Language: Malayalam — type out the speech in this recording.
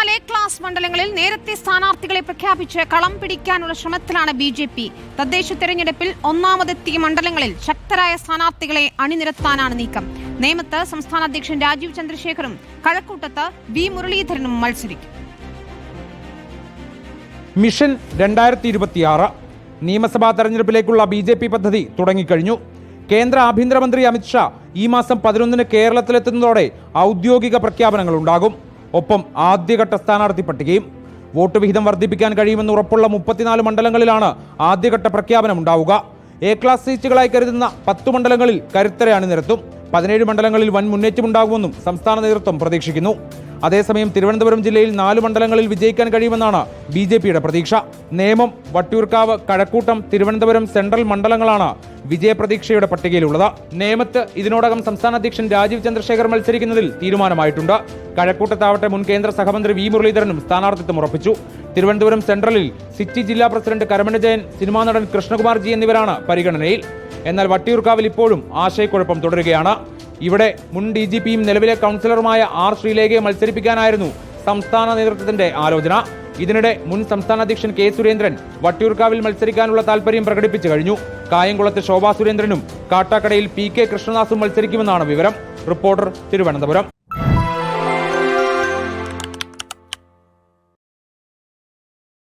പതിനാല് എ ക്ലാസ് മണ്ഡലങ്ങളിൽ നേരത്തെ സ്ഥാനാർത്ഥികളെ പ്രഖ്യാപിച്ച് കളം പിടിക്കാനുള്ള ശ്രമത്തിലാണ് ബി ജെ പി. തദ്ദേശ തെരഞ്ഞെടുപ്പിൽ ഒന്നാമതെത്തിയ മണ്ഡലങ്ങളിൽ ശക്തരായ സ്ഥാനാർത്ഥികളെ അണിനിരത്താനാണ് നീക്കം. നേമത്ത് സംസ്ഥാന അധ്യക്ഷൻ രാജീവ് ചന്ദ്രശേഖറും കഴക്കൂട്ടത്ത് വി മുരളീധരനും മത്സരിക്കും. മിഷൻ രണ്ടായിരത്തി ഇരുപത്തിയാറ് നിയമസഭാ തെരഞ്ഞെടുപ്പിലേക്കുള്ള ബി ജെ പി പദ്ധതി തുടങ്ങിക്കഴിഞ്ഞു. കേന്ദ്ര ആഭ്യന്തരമന്ത്രി അമിത്ഷാ ഈ മാസം പതിനൊന്നിന് കേരളത്തിലെത്തുന്നതോടെ ഔദ്യോഗിക പ്രഖ്യാപനങ്ങൾ ഉണ്ടാകും ഒപ്പം ആദ്യഘട്ട സ്ഥാനാർത്ഥി പട്ടികയും വോട്ട് വിഹിതം വർദ്ധിപ്പിക്കാൻ കഴിയുമെന്ന് ഉറപ്പുള്ള മുപ്പത്തിനാല് മണ്ഡലങ്ങളിലാണ് ആദ്യഘട്ട പ്രഖ്യാപനം ഉണ്ടാവുക. എ ക്ലാസ് സീറ്റുകളായി കരുതുന്ന പത്ത് മണ്ഡലങ്ങളിൽ കരുത്തരെ അണിനിരത്തും പതിനേഴ് മണ്ഡലങ്ങളിൽ വൻ മുന്നേറ്റമുണ്ടാകുമെന്നും സംസ്ഥാന നേതൃത്വം പ്രതീക്ഷിക്കുന്നു. അതേസമയം തിരുവനന്തപുരം ജില്ലയിൽ നാല് മണ്ഡലങ്ങളിൽ വിജയിക്കാൻ കഴിയുമെന്നാണ് ബി ജെ പിയുടെ പ്രതീക്ഷ. നേമം വട്ടിയൂർക്കാവ് കഴക്കൂട്ടം തിരുവനന്തപുരം സെൻട്രൽ മണ്ഡലങ്ങളാണ് വിജയപ്രതീക്ഷയുടെ പട്ടികയിലുള്ളത്. നേമത്ത് ഇതിനോടകം സംസ്ഥാന അധ്യക്ഷൻ രാജീവ് ചന്ദ്രശേഖർ മത്സരിക്കുന്നതിൽ തീരുമാനമായിട്ടുണ്ട്. കഴക്കൂട്ടത്താവട്ടെ മുൻ കേന്ദ്ര സഹമന്ത്രി വി മുരളീധരനും സ്ഥാനാർത്ഥിത്വം ഉറപ്പിച്ചു. തിരുവനന്തപുരം സെൻട്രലിൽ സിറ്റി ജില്ലാ പ്രസിഡന്റ് കരമന ജയൻ സിനിമാ നടൻ കൃഷ്ണകുമാർ ജി എന്നിവരാണ് പരിഗണനയിൽ. എന്നാൽ വട്ടിയൂർക്കാവിൽ ഇപ്പോഴും ആശയക്കുഴപ്പം തുടരുകയാണ്. ഇവിടെ മുൻ ഡി ജി പിയും നിലവിലെ കൗൺസിലറുമായ ആർ ശ്രീലേഖയെ മത്സരിപ്പിക്കാനായിരുന്നു സംസ്ഥാന നേതൃത്വത്തിന്റെ ആലോചന. ഇതിനിടെ മുൻ സംസ്ഥാന അധ്യക്ഷൻ കെ സുരേന്ദ്രൻ വട്ടിയൂർക്കാവിൽ മത്സരിക്കാനുള്ള താൽപര്യം പ്രകടിപ്പിച്ചു കഴിഞ്ഞു. കായംകുളത്ത് ശോഭാ സുരേന്ദ്രനും കാട്ടാക്കടയിൽ പി കെ കൃഷ്ണദാസും മത്സരിക്കുമെന്നാണ് വിവരം. റിപ്പോർട്ടർ തിരുവനന്തപുരം.